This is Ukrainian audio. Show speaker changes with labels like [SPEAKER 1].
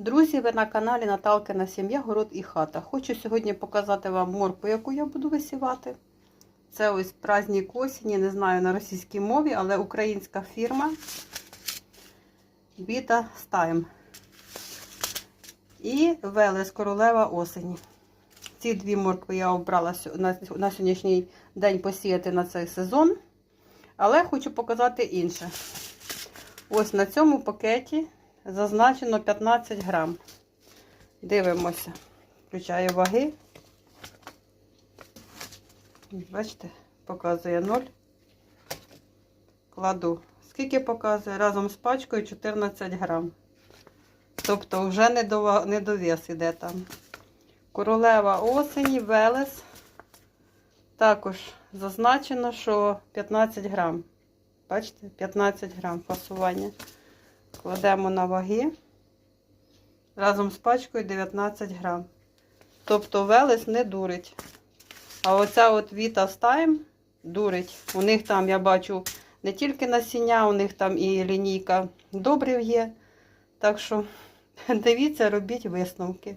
[SPEAKER 1] Друзі, ви на каналі Наталкина Сім'я, Город і хата. Хочу сьогодні показати вам морку, яку я буду висівати. Це ось праздник осені, не знаю на російській мові, але українська фірма Біта Стайм. І Велес Королева осені. Ці дві моркви я обрала на, сьогоднішній день посіяти на цей сезон. Але хочу показати інше. Ось на цьому пакеті зазначено 15 грам. Дивимося. Включаю ваги. Бачите, показує 0. Кладу. Скільки показує? Разом з пачкою 14 грам. Тобто вже не до, іде там. Королева осені, Велес. Також зазначено, що 15 грам. Бачите, 15 грам фасування. Кладемо на ваги. Разом з пачкою 19 грам. Тобто Велес не дурить. А оця от Vita Time дурить. У них там, я бачу, не тільки насіння, у них там і лінійка добрив є. Так що дивіться, робіть висновки.